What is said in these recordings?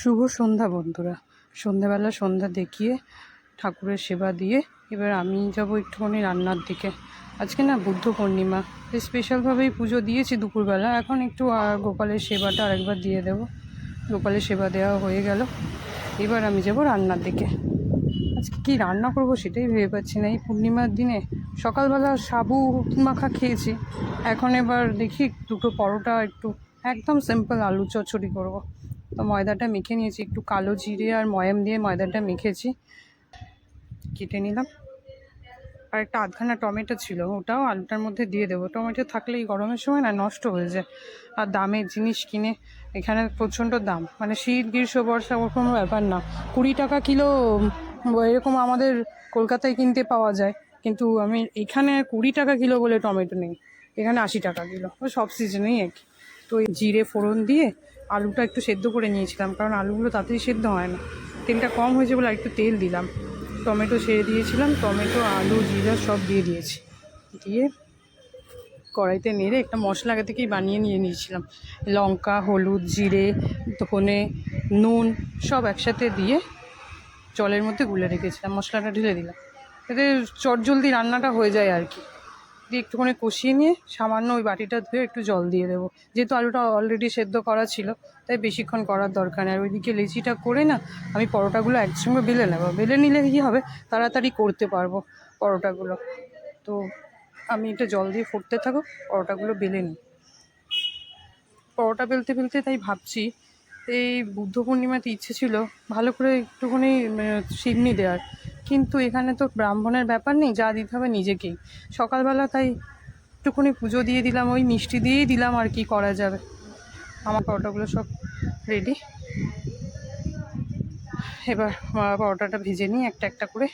শুভ সন্ধ্যা বন্ধুরা। সন্ধ্যাবেলা সন্ধ্যা দেখিয়ে ঠাকুরের সেবা দিয়ে এবার আমি যাব একটুখানি রান্নার দিকে। আজকে না বুদ্ধ পূর্ণিমা স্পেশালভাবেই পুজো দিয়েছি দুপুরবেলা। এখন একটু গোপালের সেবাটা আরেকবার দিয়ে দেবো। গোপালের সেবা দেওয়া হয়ে গেল। এবার আমি যাব রান্নার দিকে। আজকে কী রান্না করব সেটাই ভেবে পাচ্ছি না। এই পূর্ণিমার দিনে সকালবেলা সাবু মাখা খেয়েছি। এখন এবার দেখি দুটো পরোটা, একটু একদম সিম্পল আলু চচ্চড়ি করব। তো ময়দাটা মেখে নিয়েছি, একটু কালো জিরে আর ময়াম দিয়ে ময়দাটা মেখেছি, কেটে নিলাম। আর একটা আধখানা টমেটো ছিল, ওটাও আলুটার মধ্যে দিয়ে দেবো। টমেটো থাকলে এই গরমের সময় না নষ্ট হয়ে যায়। আর দামের জিনিস কিনে এখানে প্রচণ্ড দাম। মানে শীত, গ্রীষ্ম, বর্ষা ওরকম ব্যাপার না। কুড়ি টাকা কিলো এরকম আমাদের কলকাতায় কিনতে পাওয়া যায়। কিন্তু আমি এখানে কুড়ি টাকা কিলো বলে টমেটো নেই। এখানে আশি টাকা কিলো। সব সিজনেই একই। তো জিরে ফোড়ন দিয়ে আলুটা একটু সেদ্ধ করে নিয়েছিলাম, কারণ আলুগুলো তাড়াতাড়ি সেদ্ধ হয় না। তেলটা কম হয়েছে বলে একটু তেল দিলাম। টমেটো ছেড়ে দিয়েছিলাম, টমেটো, আলু, জিরা সব দিয়ে দিয়েছি। দিয়ে কড়াইতে নেড়ে একটা মশলা আগে থেকেই বানিয়ে নিয়ে নিয়েছিলাম। লঙ্কা, হলুদ, জিরে, ধনে, নুন সব একসাথে দিয়ে জলের মধ্যে গুলে রেখেছিলাম, মশলাটা ঢেলে দিলাম। এতে চটজলদি রান্নাটা হয়ে যায় আর কি। দিয়ে একটুখানি কষিয়ে নিয়ে সামান্য ওই বাটিটা ধুয়ে একটু জল দিয়ে দেবো। যেহেতু আলুটা অলরেডি সেদ্ধ করা ছিল তাই বেশিক্ষণ করার দরকার নেই। আর ওইদিকে লেচিটা করে না আমি পরোটাগুলো একসঙ্গে বেলে নেব। বেলে নিলে কী হবে? তাড়াতাড়ি করতে পারব পরোটাগুলো। তো আমি এটা জল দিয়ে ফুটতে থাকো পরোটাগুলো বেলে নিই। পরোটা বেলতে বেলতে তাই ভাবছি এই বুদ্ধ পূর্ণিমাতে ইচ্ছে ছিল ভালো করে একটুখানি উম, সিন্নি দেওয়ার। কিন্তু এখানে তো ব্রাহ্মণের ব্যাপার নেই, যা দিতে হবে নিজেকেই। সকালবেলা তাই একটুখানি পুজো দিয়ে দিলাম, ওই মিষ্টি দিয়েই দিলাম আর কি করা যাবে। আমার পরোটাগুলো সব রেডি এবার পরোটাটা ভেজে নিই, একটা একটা করে।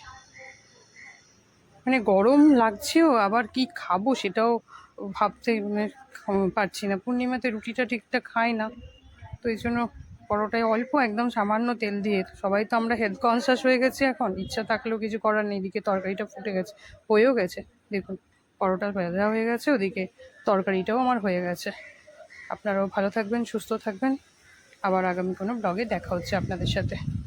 মানে গরম লাগছেও, আবার কি খাব সেটাও ভাবতে মানে পারছি না। পূর্ণিমাতে রুটিটা ঠিকঠাক খাই না, তো এই জন্য পরোটায় অল্প, একদম সামান্য তেল দিয়ে। সবাই তো আমরা হেলথ কনসিয়াস হয়ে গেছি এখন। ইচ্ছা থাকলেও কিছু করার নেই। এদিকে তরকারিটা ফুটে গেছে। হয়েও গেছে। দেখুন, পরোটা ভেজা হয়ে গেছে। ওদিকে তরকারিটাও আমার হয়ে গেছে। আপনারাও ভালো থাকবেন, সুস্থ থাকবেন। আবার আগামী কোনো ব্লগে দেখা হচ্ছে আপনাদের সাথে।